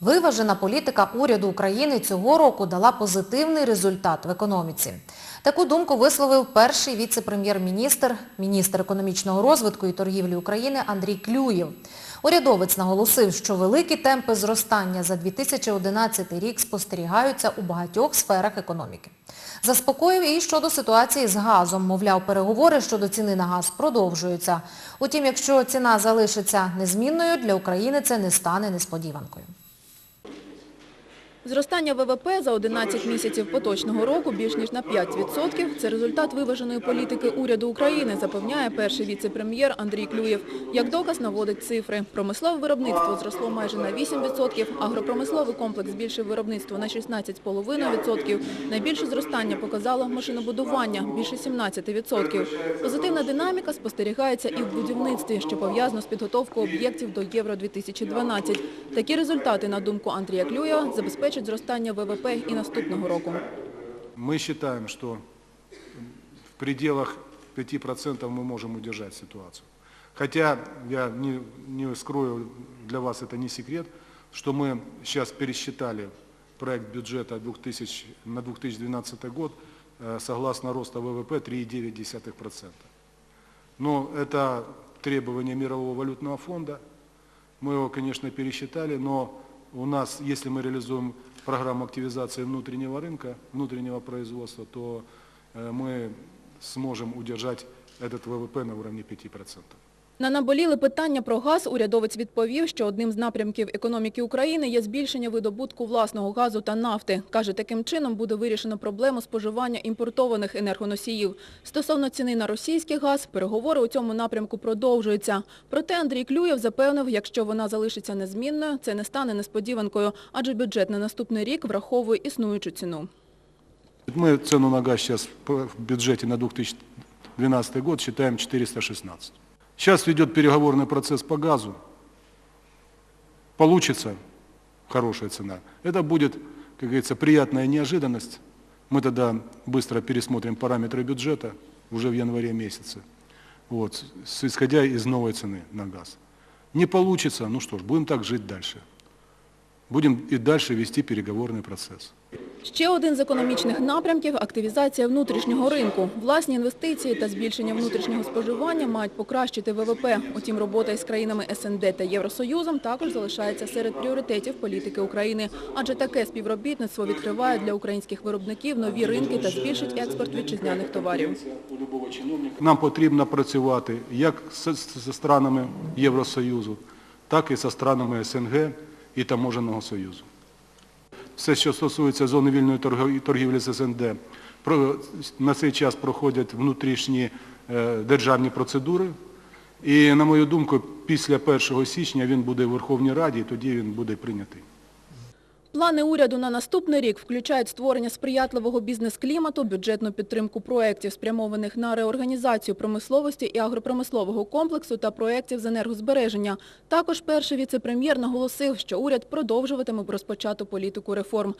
Виважена політика уряду України цього року дала позитивний результат в економіці. Таку думку висловив перший віце-прем'єр-міністр, міністр економічного розвитку і торгівлі України Андрій Клюєв. Урядовець наголосив, що великі темпи зростання за 2011 рік спостерігаються у багатьох сферах економіки. Заспокоїв і щодо ситуації з газом. Мовляв, переговори щодо ціни на газ продовжуються. Утім, якщо ціна залишиться незмінною, для України це не стане несподіванкою. Зростання ВВП за 11 місяців поточного року більш ніж на 5% – це результат виваженої політики уряду України, запевняє перший віце-прем'єр Андрій Клюєв. Як доказ наводить цифри. Промислове виробництво зросло майже на 8%, агропромисловий комплекс збільшив виробництво на 16,5%. Найбільше зростання показало машинобудування – більше 17%. Позитивна динаміка спостерігається і в будівництві, що пов'язано з підготовкою об'єктів до Євро-2012. Такі результати, на думку Андрія Клюєва, забезпечать зростання ВВП і наступного року. Мы считаем, что в пределах 5% мы можем удержать ситуацию. Хотя, я не, не скрою для вас, это не секрет, что мы сейчас пересчитали проект бюджета 2000, на 2012 год э, согласно роста ВВП 3,9%. Но это требование Мирового валютного фонда. Мы его, конечно, пересчитали, но у нас, если мы реализуем программу активизации внутреннего рынка, внутреннего производства, то э, мы сможем удержать этот ВВП на уровне 5%. На наболіле питання про газ урядовець відповів, що одним з напрямків економіки України є збільшення видобутку власного газу та нафти. Каже, таким чином буде вирішено проблему споживання імпортованих енергоносіїв. Стосовно ціни на російський газ, переговори у цьому напрямку продовжуються. Проте Андрій Клюєв запевнив, якщо вона залишиться незмінною, це не стане несподіванкою, адже бюджет на наступний рік враховує існуючу ціну. Мы цену на газ сейчас в бюджете на 2012 год считаем 416. Сейчас ведет переговорный процесс по газу. Получится хорошая цена. Это будет, как говорится, приятная неожиданность. Мы тогда быстро пересмотрим параметры бюджета уже в январе месяце, вот, исходя из новой цены на газ. Не получится, ну что ж, будем так жить дальше. Будем и дальше вести переговорный процесс. Ще один з економічних напрямків – активізація внутрішнього ринку. Власні інвестиції та збільшення внутрішнього споживання мають покращити ВВП. Утім, робота із країнами СНД та Євросоюзом також залишається серед пріоритетів політики України. Адже таке співробітництво відкриває для українських виробників нові ринки та збільшить експорт вітчизняних товарів. Нам потрібно працювати як з, з странами Євросоюзу, так і зі странами СНГ і Таможенного Союзу. Все, що стосується зони вільної торгівлі з СНД, на цей час проходять внутрішні е, державні процедури. І, на мою думку, після 1 січня він буде в Верховній Раді, і тоді він буде прийнятий. Плани уряду на наступний рік включають створення сприятливого бізнес-клімату, бюджетну підтримку проєктів, спрямованих на реорганізацію промисловості і агропромислового комплексу та проєктів з енергозбереження. Також перший віце-прем'єр наголосив, що уряд продовжуватиме розпочату політику реформ.